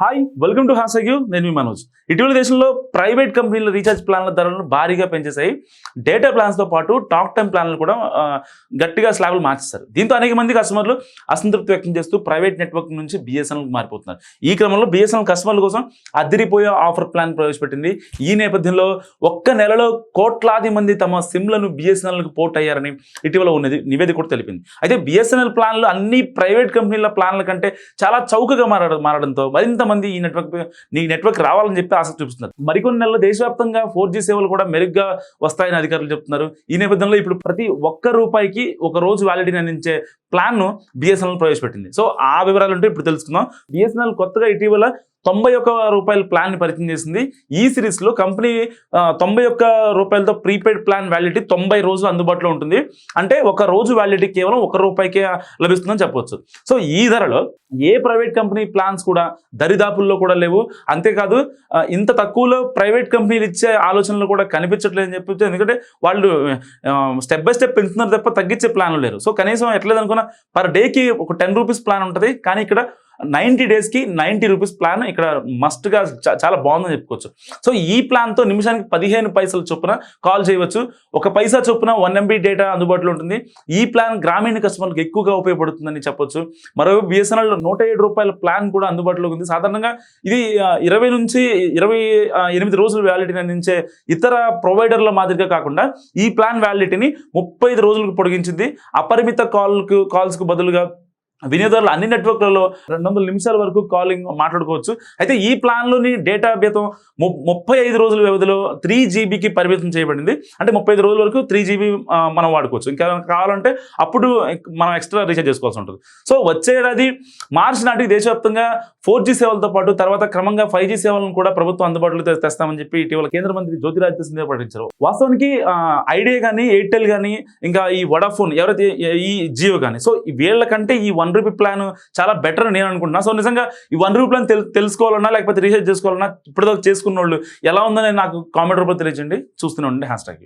Hi welcome to has నేను మీ మనోజ్. ఇటీవల దేశంలో ప్రైవేట్ కంపెనీల రీఛార్జ్ ప్లాన్ల ధరలను భారీగా పెంచేశాయి. డేటా ప్లాన్స్తో పాటు టాక్ టైం ప్లాన్లు కూడా గట్టిగా స్లాబ్లు మార్చేస్తారు దీంతో అనేక మంది కస్టమర్లు అసంతృప్తి వ్యక్తం చేస్తూ ప్రైవేట్ నెట్వర్క్ నుంచి బిఎస్ఎన్ఎల్కి మారిపోతున్నారు. ఈ క్రమంలో బిఎస్ఎన్ఎల్ కస్టమర్ల కోసం అదిరిపోయే ఆఫర్ ప్లాన్ ప్రవేశపెట్టింది. ఈ నేపథ్యంలో ఒక్క నెలలో కోట్లాది మంది తమ సిమ్లను బిఎస్ఎన్ఎల్కి పోర్ట్ అయ్యారని ఇటీవల ఉన్నది నివేదిక కూడా తెలిపింది. అయితే బిఎస్ఎన్ఎల్ ప్లాన్లు అన్ని ప్రైవేట్ కంపెనీల ప్లాన్ల కంటే చాలా చౌకగా మారడం మారడంతో మరింత మంది ఈ నెట్వర్క్ నీ నెట్వర్క్ రావాలని చెప్పి ఆసక్తి చూపిస్తున్నారు. మరికొన్ని నెలలు దేశవ్యాప్తంగా ఫోర్ జీ సేవలు కూడా మెరుగ్గా వస్తాయని అధికారులు చెప్తున్నారు. ఈ నేపథ్యంలో ఇప్పుడు ప్రతి ఒక్క రూపాయికి ఒక రోజు వ్యాలిడిటీని అందించే ప్లాన్ను బిఎస్ఎన్ఎల్ ప్రవేశపెట్టింది. సో ఆ వివరాలు ఉంటే ఇప్పుడు తెలుసుకుందాం. బిఎస్ఎన్ఎల్ కొత్తగా ఇటీవల తొంభై ఒక్క రూపాయల ప్లాన్ని పరిచయం చేసింది. ఈ సిరీస్లో కంపెనీ తొంభై ఒక్క రూపాయలతో ప్రీపెయిడ్ ప్లాన్ వ్యాలిడిటీ తొంభై రోజులు అందుబాటులో ఉంటుంది. అంటే ఒక రోజు వ్యాలిడిటీ కేవలం ఒక రూపాయికే లభిస్తుందని చెప్పొచ్చు. సో ఈ ధరలో ఏ ప్రైవేట్ కంపెనీ ప్లాన్స్ కూడా దరిదాపుల్లో కూడా లేవు. అంతేకాదు ఇంత తక్కువలో ప్రైవేట్ కంపెనీలు ఇచ్చే ఆలోచనలు కూడా కనిపించట్లేదని చెప్పొచ్చు. ఎందుకంటే వాళ్ళు స్టెప్ బై స్టెప్ పెంచుతున్నారు తప్ప తగ్గించే ప్లాన్లు లేరు. సో కనీసం ఎట్లేదనుకున్నా పర్ డేకి ఒక టెన్ రూపీస్ ప్లాన్ ఉంటుంది. కానీ ఇక్కడ నైంటీ డేస్కి నైంటీ రూపీస్ ప్లాన్ ఇక్కడ మస్ట్గా చాలా బాగుందని చెప్పుకోవచ్చు. సో ఈ ప్లాన్తో నిమిషానికి పదిహేను పైసల చొప్పున కాల్ చేయవచ్చు. ఒక పైసా చొప్పున వన్ ఎంబీ డేటా అందుబాటులో ఉంటుంది. ఈ ప్లాన్ గ్రామీణ కస్టమర్లకు ఎక్కువగా ఉపయోగపడుతుందని చెప్పొచ్చు. మరో బిఎస్ఎన్ఎల్ నూట ఏడు రూపాయల ప్లాన్ కూడా అందుబాటులో ఉంది. సాధారణంగా ఇది ఇరవై నుంచి ఇరవై ఎనిమిది రోజులు వ్యాలిటీని అందించే ఇతర ప్రొవైడర్ల మాదిరిగా కాకుండా ఈ ప్లాన్ వ్యాలిటీని ముప్పై ఐదు రోజులకు పొడిగించింది. అపరిమిత కాల్కు కాల్స్కు బదులుగా వినియోగదారులు అన్ని నెట్వర్క్లలో రెండు వందల నిమిషాల వరకు కాలింగ్ మాట్లాడుకోవచ్చు. అయితే ఈ ప్లాన్లోని డేటా బేతం ముప్పై ఐదు రోజుల వ్యవధిలో త్రీ జీబీకి పరిమితం చేయబడింది. అంటే ముప్పై ఐదు రోజుల వరకు త్రీ జీబీ మనం వాడుకోవచ్చు. ఇంకా కావాలంటే అప్పుడు మనం ఎక్స్ట్రా రీఛార్జ్ చేసుకోవాల్సి ఉంటుంది. సో వచ్చే ఏడాది మార్చి నాటికి దేశవ్యాప్తంగా ఫోర్ జీ సేవలతో పాటు తర్వాత క్రమంగా ఫైవ్ జీ సేవలను కూడా ప్రభుత్వం అందుబాటులో తెస్తామని చెప్పి ఇటీవల కేంద్ర మంత్రి జ్యోతిరాదిత్య సింధియా ప్రకటించారు వాస్తవానికి ఐడియా కానీ ఎయిర్టెల్ కానీ ఇంకా ఈ వడాఫోన్ ఎవరైతే ఈ జియో కానీ సో ఈ వీళ్ళకంటే ఈ వన్ వన్ రూపీ ప్లాన్ చాలా బెటర్ నేను అనుకుంటున్నా. సో నిజంగా ఈ వన్ రూపీ ప్లాన్ తెలుసుకోవాలన్నా లేకపోతే రీసెర్చ్ చేసుకోవాలన్నా ఇప్పటిదాకా చేసుకున్న వాళ్ళు ఎలా ఉందని నాకు కామెంట్ రూపంలో తెలియజేయండి. చూస్తూనే ఉండండి. Hash tag